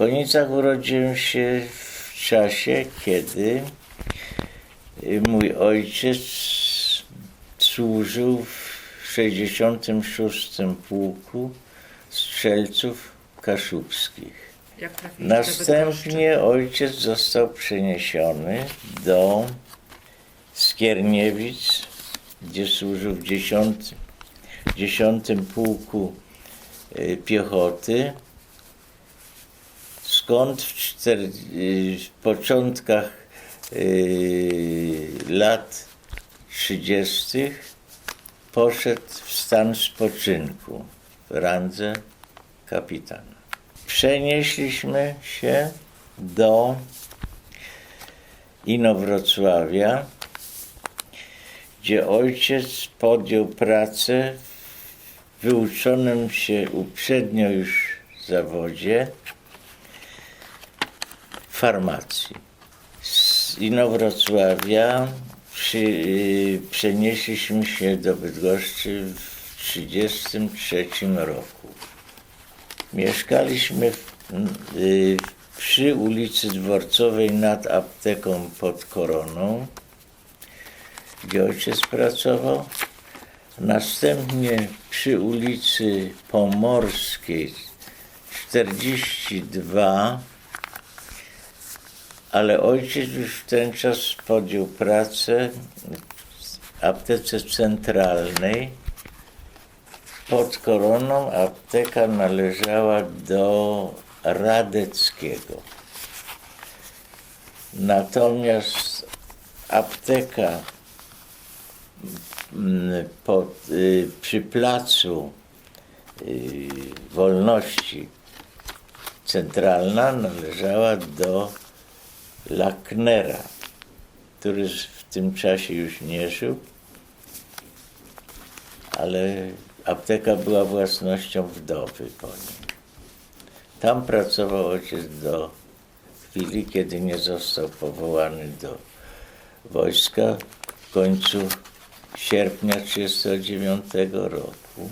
Konicach urodziłem się w czasie, kiedy y, mój ojciec służył w 66. Pułku Strzelców Kaszubskich. Następnie ojciec został przeniesiony do Skierniewic, gdzie służył w 10, 10 Pułku y, Piechoty, skąd w, czter, y, w początkach y, lat 30. poszedł w stan spoczynku w randze kapitana. Przenieśliśmy się do Inowrocławia, gdzie ojciec podjął pracę w wyuczonym się uprzednio już zawodzie farmacji. Z Inowrocławia przy, y, przenieśliśmy się do Bydgoszczy w 1933 roku. Mieszkaliśmy w, y, przy ulicy Dworcowej nad apteką pod Koroną, gdzie ojciec pracował. Następnie przy ulicy Pomorskiej 42, ale ojciec już w ten czas podjął pracę w aptece centralnej pod koroną apteka należała do Radeckiego. Natomiast apteka mm, pod, y, przy placu y, Wolności centralna należała do Lacknera, który w tym czasie już nie żył ale apteka była własnością wdowy po nim. Tam pracował ojciec do chwili, kiedy nie został powołany do wojska w końcu sierpnia 1939 roku.